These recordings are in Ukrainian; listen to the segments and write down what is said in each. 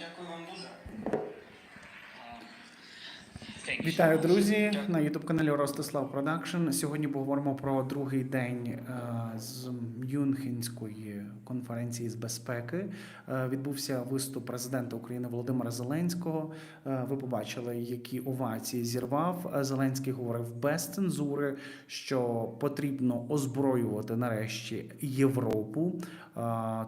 Дякую вам дуже. Вітаю, друзі, на youtube каналі Ростислав Продакшн. Сьогодні поговоримо про другий день е, з Мюнхенської конференції з безпеки. Е, Відбувся виступ президента України Володимира Зеленського. Е, Ви побачили, які овації зірвав. Зеленський говорив без цензури, що потрібно озброювати нарешті Європу,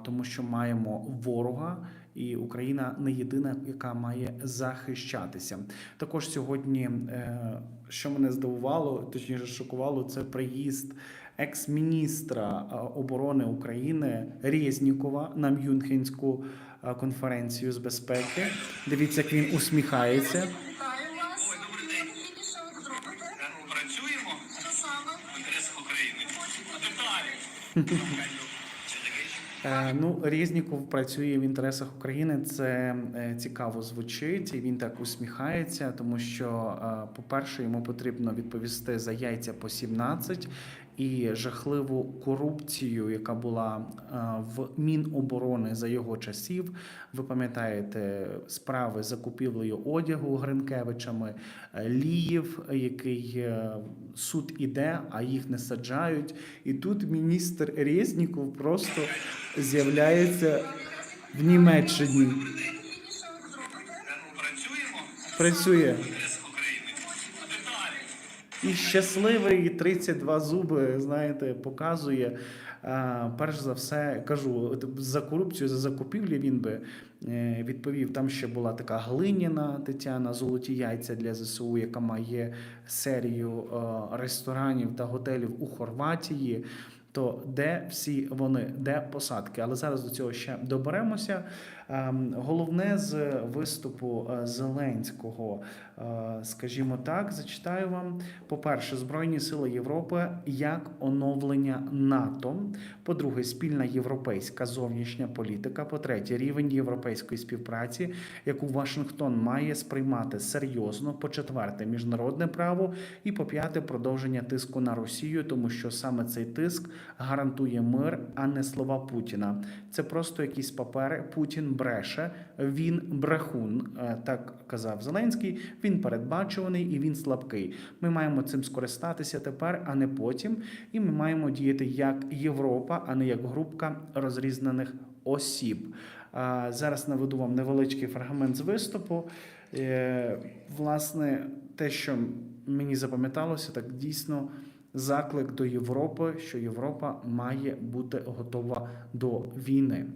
тому що маємо ворога. І Україна не єдина, яка має захищатися. Також сьогодні, е, що мене здивувало, точніше шокувало, це приїзд екс-міністра е, оборони України Резнікова на Мюнхенську е, конференцію з безпеки. Дивіться, як він усміхається. Зробите? Працюємо саме? в інтересах України. Е, Ну, Резніков працює в інтересах України. Це е, цікаво звучить, і він так усміхається, тому що, е, по-перше, йому потрібно відповісти за яйця по 17 і жахливу корупцію, яка була е, в Міноборони за його часів. Ви пам'ятаєте справи з закупівлею одягу Гринкевичами, е, Ліїв, який е, суд іде, а їх не саджають. І тут міністр Резніков просто з'являється в Німеччині. Працюємо Працює. в інтересах України. Деталі. І щасливий 32 зуби, знаєте, показує. Перш за все, кажу, за корупцію, за закупівлі він би е, відповів. Там ще була така глиняна Тетяна, золоті яйця для ЗСУ, яка має серію е, ресторанів та готелів у Хорватії. То де всі вони, де посадки? Але зараз до цього ще доберемося. Ем, Головне з виступу е, Зеленського, е, скажімо так, зачитаю вам. По-перше, Збройні сили Європи як оновлення НАТО. По-друге, спільна європейська зовнішня політика. По-третє, рівень європейської співпраці, яку Вашингтон має сприймати серйозно. По-четверте, міжнародне право. І по-п'яте, продовження тиску на Росію, тому що саме цей тиск гарантує мир, а не слова Путіна. Це просто якісь папери. Путін бреше, він брехун, Е, так казав Зеленський. Він передбачуваний і він слабкий. Ми маємо цим скористатися тепер, а не потім. І ми маємо діяти як Європа, а не як групка розрізнених осіб. Зараз наведу вам невеличкий фрагмент з виступу. Е, Власне, те, що мені запам'яталося, так дійсно заклик до Європи, що Європа має бути готова до війни.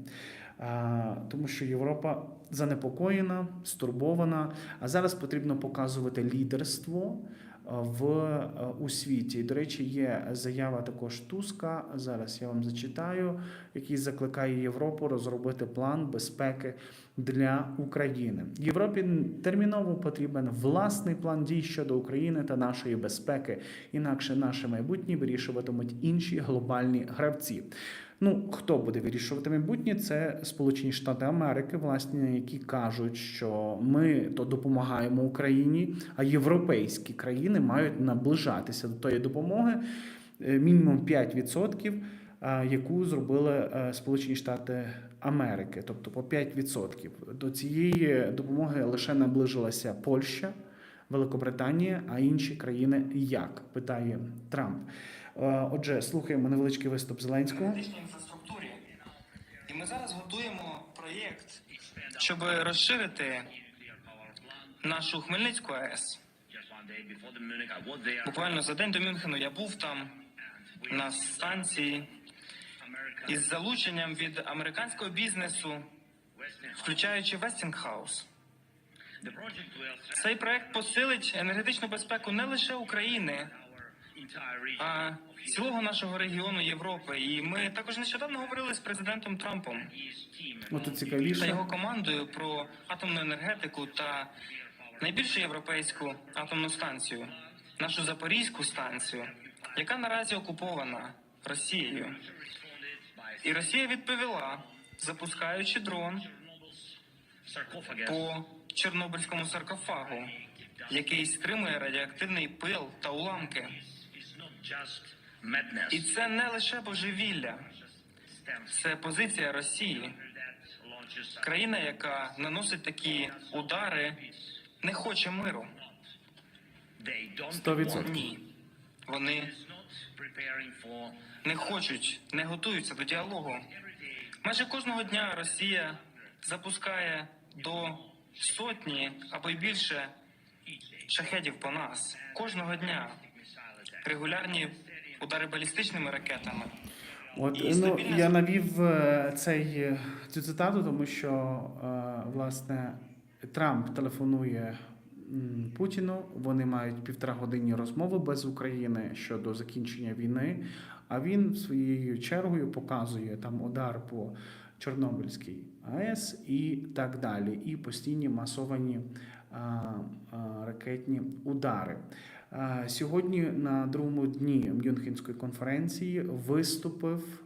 Тому що Європа занепокоєна, стурбована. А зараз потрібно показувати лідерство в у світі. До речі, є заява також Туска. Зараз я вам зачитаю, який закликає Європу розробити план безпеки для України. Європі терміново потрібен власний план дій щодо України та нашої безпеки. Інакше наше майбутнє вирішуватимуть інші глобальні гравці. Ну, хто буде вирішувати майбутнє? Це Сполучені Штати Америки, власне, які кажуть, що ми то допомагаємо Україні, а європейські країни мають наближатися до тої допомоги е, мінімум 5%, яку зробили е, Сполучені Штати Америки, тобто по 5%. До цієї допомоги лише наближилася Польща. Великобританія, а інші країни як? питає Трамп. Е, Отже, слухаємо невеличкий виступ Зеленського. Інфраструктурі. І ми зараз готуємо проєкт, щоб розширити нашу Хмельницьку АЕС. Буквально за день до Мюнхену я був там на станції із залученням від американського бізнесу, включаючи Westinghouse. Цей проект посилить енергетичну безпеку не лише України, а цілого нашого регіону Європи. І ми також нещодавно говорили з президентом Трампом Отут та його командою про атомну енергетику та найбільшу європейську атомну станцію, нашу запорізьку станцію, яка наразі окупована Росією. І Росія відповіла, запускаючи дрон по Чорнобильському саркофагу, який стримує радіоактивний пил та уламки. І це не лише божевілля, це позиція Росії, Країна, яка наносить такі удари, не хоче миру. Сто відсотків. Ні. Вони не хочуть, не готуються до діалогу. Майже кожного дня Росія запускає до сотні або й більше шахедів по нас. Кожного дня регулярні удари балістичними ракетами. От І ну стабільна я навів е, цей е, цю цитату, тому що е, власне Трамп телефонує Путіну. Вони мають півтора годинні розмови без України щодо закінчення війни. А він своєю чергою показує там удар по Чорнобильській АЕС і так далі, і постійні масовані а, а, ракетні удари. Сьогодні на другому дні Мюнхенської конференції виступив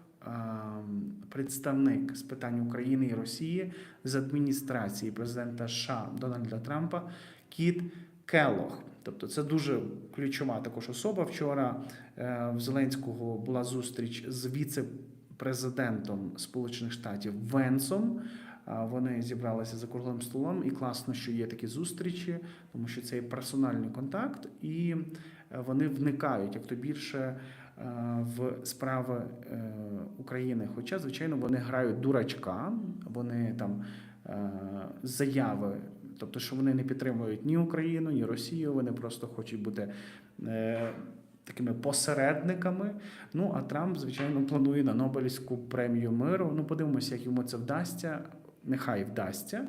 представник з питань України і Росії з адміністрації президента США Дональда Трампа Кіт Келлог. Тобто це дуже ключова також особа. Вчора е, в Зеленського була зустріч з віце-президентом Сполучених Штатів Венсом. Вони зібралися за круглим столом, і класно, що є такі зустрічі, тому що це є персональний контакт, і е, вони вникають як то більше е, в справи е, України. Хоча, звичайно, вони грають дурачка, вони там заяви, тобто, що вони не підтримують ні Україну, ні Росію, вони просто хочуть бути. е, Такими посередниками. Ну а Трамп, звичайно, планує на Нобелівську премію миру. Ну, подивимося, як йому це вдасться. Нехай вдасться.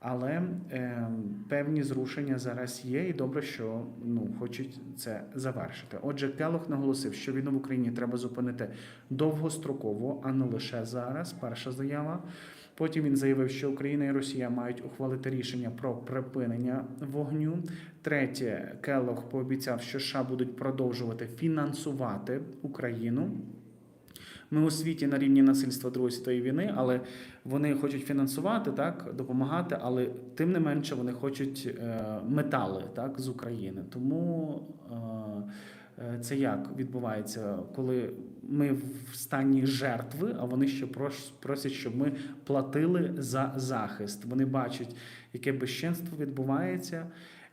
Але е, певні зрушення зараз є, і добре, що ну хочуть це завершити. Отже, Келох наголосив, що війну в Україні треба зупинити довгостроково, а не лише зараз. Перша заява. Потім він заявив, що Україна і Росія мають ухвалити рішення про припинення вогню. Третє, Келох пообіцяв, що США будуть продовжувати фінансувати Україну. Ми у світі на рівні насильства Другої світової війни, але вони хочуть фінансувати, так, допомагати, але тим не менше вони хочуть е, метали так, з України. Тому е, е, це як відбувається, коли ми в стані жертви, а вони ще просять, щоб ми платили за захист. Вони бачать, яке безчинство відбувається.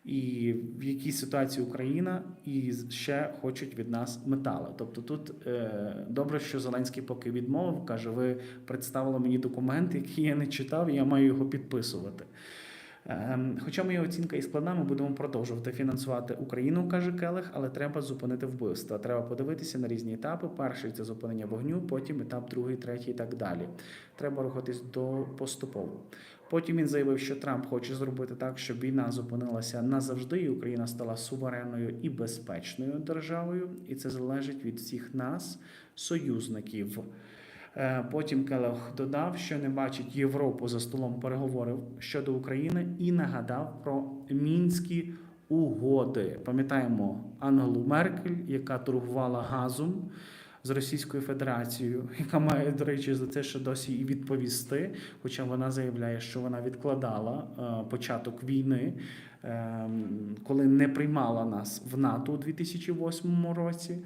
І в якій ситуації Україна і ще хочуть від нас метали. Тобто тут е, добре, що Зеленський поки відмовив, каже: ви представили мені документ, який я не читав, і я маю його підписувати. Ем, Хоча моя оцінка і складна, ми будемо продовжувати фінансувати Україну, каже Келех, але треба зупинити вбивства. Треба подивитися на різні етапи. Перший це зупинення вогню, потім етап другий, третій і так далі. Треба рухатись до поступово. Потім він заявив, що Трамп хоче зробити так, щоб війна зупинилася назавжди, і Україна стала суверенною і безпечною державою, і це залежить від всіх нас, союзників. Е, Потім Келех додав, що не бачить Європу за столом переговорів щодо України і нагадав про мінські угоди. Пам'ятаємо Ангелу Меркель, яка торгувала газом з Російською Федерацією, яка має, до речі, за це ще досі і відповісти. Хоча вона заявляє, що вона відкладала е, початок війни, е, коли не приймала нас в НАТО у 2008 році,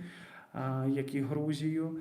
е, як і Грузію.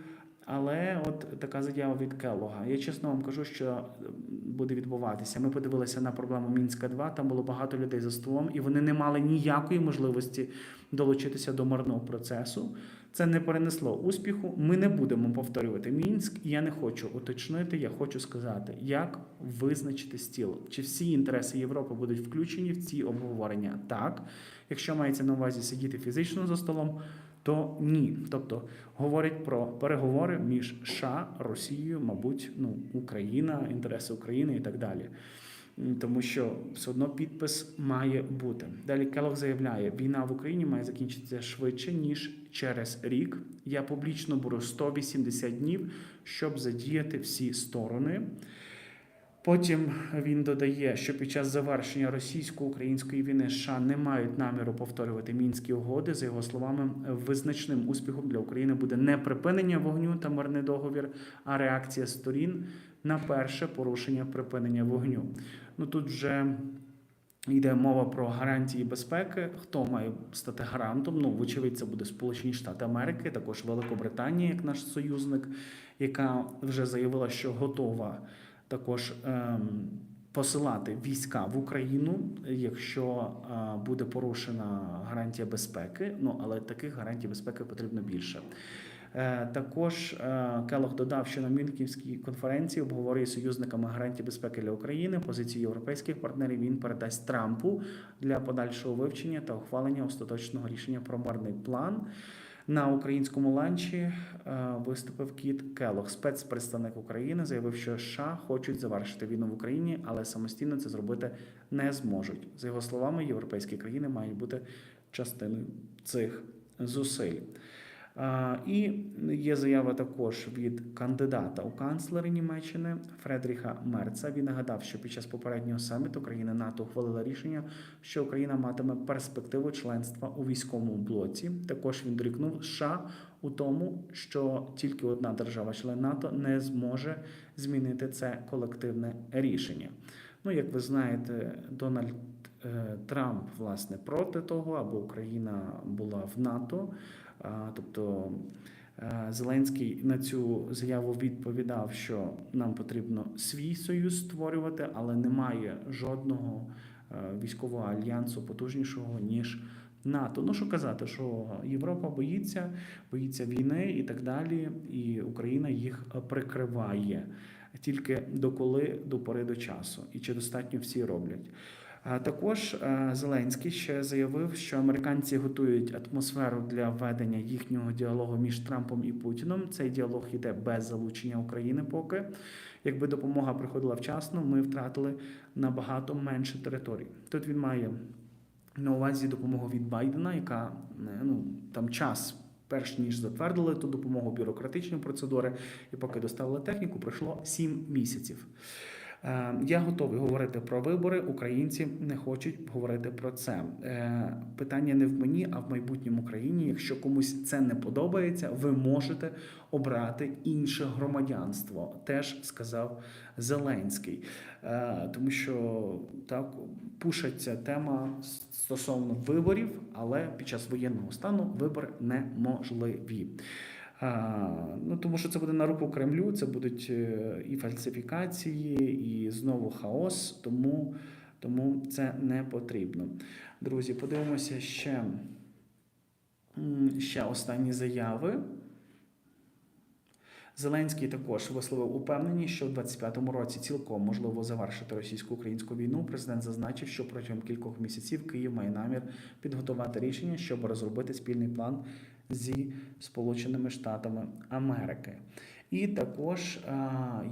Але от така заява від Келога. Я чесно вам кажу, що буде відбуватися. Ми подивилися на проблему Мінська 2 Там було багато людей за столом, і вони не мали ніякої можливості долучитися до мирного процесу. Це не перенесло успіху. Ми не будемо повторювати Мінськ. Я не хочу уточнити. Я хочу сказати, як визначити стіл. Чи всі інтереси Європи будуть включені в ці обговорення? Так, якщо мається на увазі сидіти фізично за столом. То ні, тобто говорять про переговори між США, Росією, мабуть, ну Україна, інтереси України і так далі. Тому що все одно підпис має бути. Далі Келог заявляє, війна в Україні має закінчитися швидше ніж через рік. Я публічно беру 180 днів, щоб задіяти всі сторони. Потім він додає, що під час завершення російсько-української війни США не мають наміру повторювати мінські угоди. За його словами, визначним успіхом для України буде не припинення вогню та мирний договір, а реакція сторін на перше порушення припинення вогню. Ну тут вже йде мова про гарантії безпеки. Хто має стати гарантом? Ну, вочевидь, це буде Сполучені Штати Америки, також Великобританія, як наш союзник, яка вже заявила, що готова також ем, посилати війська в Україну, якщо е, буде порушена гарантія безпеки. Ну але таких гарантій безпеки потрібно більше. Е, Також е, Келох додав, що на Мюнхенській конференції обговорює союзниками гарантії безпеки для України. Позицію європейських партнерів він передасть Трампу для подальшого вивчення та ухвалення остаточного рішення про мирний план. На українському ланчі е, виступив Кіт Келох, спецпредставник України, заявив, що США хочуть завершити війну в Україні, але самостійно це зробити не зможуть. За його словами, європейські країни мають бути частиною цих зусиль. І є заява також від кандидата у канцлери Німеччини Фредріха Мерца. Він нагадав, що під час попереднього саміту країни НАТО ухвалила рішення, що Україна матиме перспективу членства у військовому блоці. Також він дорікнув США у тому, що тільки одна держава-член НАТО не зможе змінити це колективне рішення. Ну, як ви знаєте, Дональд е, Трамп власне проти того, аби Україна була в НАТО. Тобто е, Зеленський на цю заяву відповідав, що нам потрібно свій союз створювати, але немає жодного е, військового альянсу потужнішого ніж НАТО. Ну що казати, що Європа боїться, боїться війни і так далі, і Україна їх прикриває тільки доколи до пори до часу, і чи достатньо всі роблять. Також е, Зеленський ще заявив, що американці готують атмосферу для ведення їхнього діалогу між Трампом і Путіном. Цей діалог йде без залучення України. Поки якби допомога приходила вчасно, ми втратили набагато менше територій. Тут він має на увазі допомогу від Байдена, яка е, ну там час. Перш ніж затвердили ту допомогу бюрократичні процедури, і поки доставили техніку, пройшло 7 місяців. Е, Я готовий говорити про вибори. Українці не хочуть говорити про це. Е, Питання не в мені, а в майбутньому країні. Якщо комусь це не подобається, ви можете обрати інше громадянство. Теж сказав Зеленський, Е, тому що так пушиться тема стосовно виборів, але під час воєнного стану вибори неможливі. Ну, тому що це буде на руку Кремлю, це будуть е, і фальсифікації, і знову хаос, тому, тому це не потрібно. Друзі, подивимося ще, ще останні заяви. Зеленський також висловив упевненість, що в 25-му році цілком можливо завершити російсько-українську війну. Президент зазначив, що протягом кількох місяців Київ має намір підготувати рішення, щоб розробити спільний план зі Сполученими Штатами Америки. І також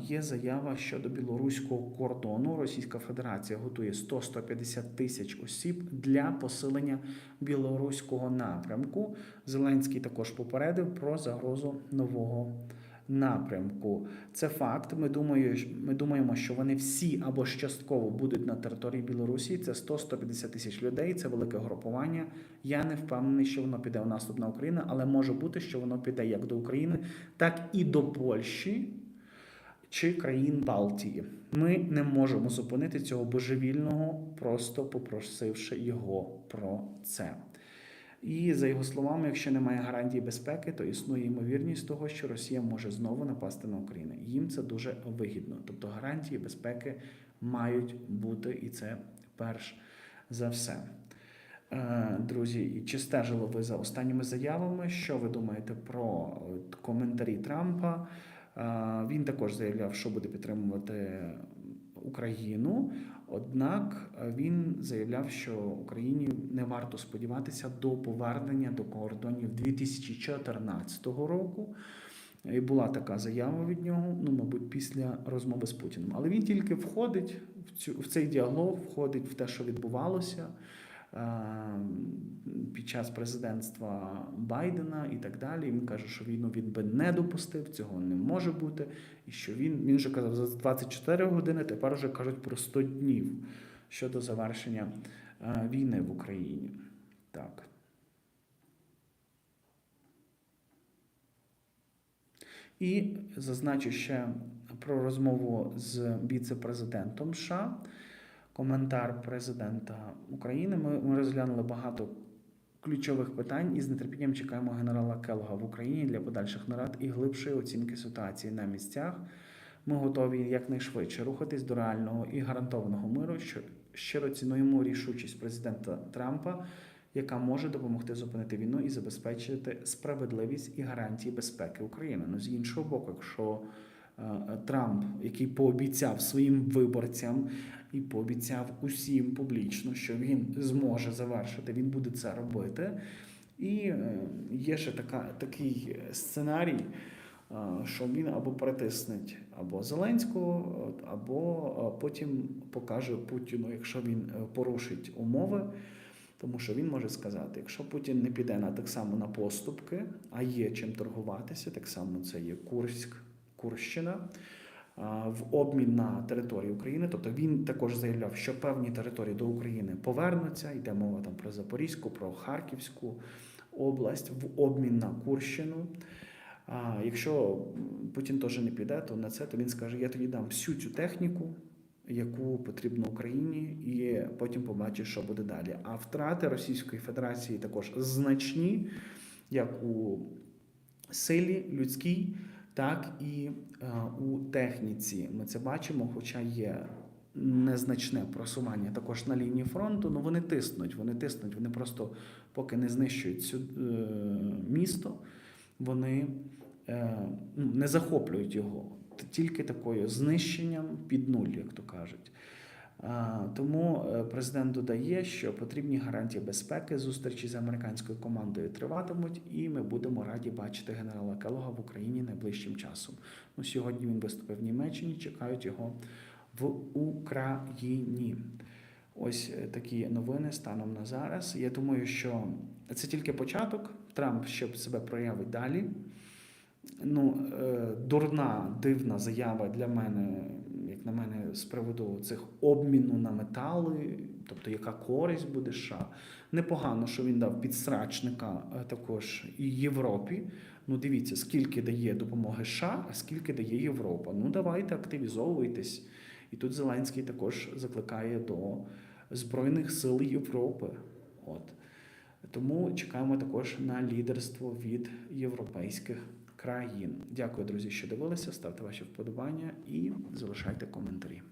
є заява щодо білоруського кордону. Російська Федерація готує 100-150 тисяч осіб для посилення білоруського напрямку. Зеленський також попередив про загрозу нового напрямку. Це факт. Ми думаю, ми думаємо, що вони всі або частково будуть на території Білорусі. Це 100-150 тисяч людей. Це велике групування. Я не впевнений, що воно піде у наступ на Україну, але може бути, що воно піде як до України, так і до Польщі. Чи країн Балтії ми не можемо зупинити цього божевільного, просто попросивши його про це. І за його словами, якщо немає гарантії безпеки, то існує ймовірність того, що Росія може знову напасти на Україну. Їм це дуже вигідно. Тобто гарантії безпеки мають бути, і це перш за все. Е, Друзі, чи стежили ви за останніми заявами? Що ви думаєте про коментарі Трампа? Е, Він також заявляв, що буде підтримувати Україну. Однак е, він заявляв, що Україні не варто сподіватися до повернення до кордонів 2014 року. І була така заява від нього, ну, мабуть, після розмови з Путіним. Але він тільки входить в цю в цей діалог, входить в те, що відбувалося під час президентства Байдена і так далі. Він каже, що війну він би не допустив, цього не може бути. І що він він вже казав за 24 години, тепер вже кажуть про 100 днів щодо завершення е, війни в Україні. Так. І зазначу ще про розмову з віце-президентом США. Коментар президента України. Ми, ми розглянули багато ключових питань і з нетерпінням чекаємо генерала Келога в Україні для подальших нарад і глибшої оцінки ситуації на місцях. Ми готові якнайшвидше рухатись до реального і гарантованого миру. Що щиро цінуємо рішучість президента Трампа, яка може допомогти зупинити війну і забезпечити справедливість і гарантії безпеки України. Ну з іншого боку, якщо Трамп, який пообіцяв своїм виборцям і пообіцяв усім публічно, що він зможе завершити, він буде це робити. І е, є ще така, такий сценарій, е, що він або притиснеть або Зеленського, або е, потім покаже Путіну, якщо він е, порушить умови. Тому що він може сказати, якщо Путін не піде на так само на поступки, а є чим торгуватися, так само це є Курськ, Курщина, в обмін на територію України. Тобто він також заявляв, що певні території до України повернуться. Йде мова там про Запорізьку, про Харківську область в обмін на Курщину. А якщо Путін теж не піде, то на це то він скаже: я тоді дам всю цю техніку, яку потрібно Україні, і потім побачиш, що буде далі. А втрати Російської Федерації також значні, як у силі людській, так і е, у техніці. Ми це бачимо, хоча є незначне просування також на лінії фронту. Ну вони тиснуть, вони тиснуть, вони просто поки не знищують цю е, місто, вони е, ну, не захоплюють його. Тільки такою знищенням під нуль, як то кажуть. Тому е, президент додає, що потрібні гарантії безпеки. Зустрічі з американською командою триватимуть, і ми будемо раді бачити генерала Келога в Україні найближчим часом. Ну, сьогодні він виступив в Німеччині, чекають його в Україні. Ось е, такі новини станом на зараз. Я думаю, що це тільки початок. Трамп ще себе проявить далі. Ну, е, дурна, дивна заява для мене, на мене, з приводу цих обміну на метали, тобто яка користь буде США. Непогано, що він дав підсрачника е, також і Європі. Ну, дивіться, скільки дає допомоги США, а скільки дає Європа. Ну, давайте активізовуйтесь. І тут Зеленський також закликає до Збройних сил Європи. От. Тому чекаємо також на лідерство від європейських країн. Дякую, друзі, що дивилися. Ставте ваші вподобання і залишайте коментарі.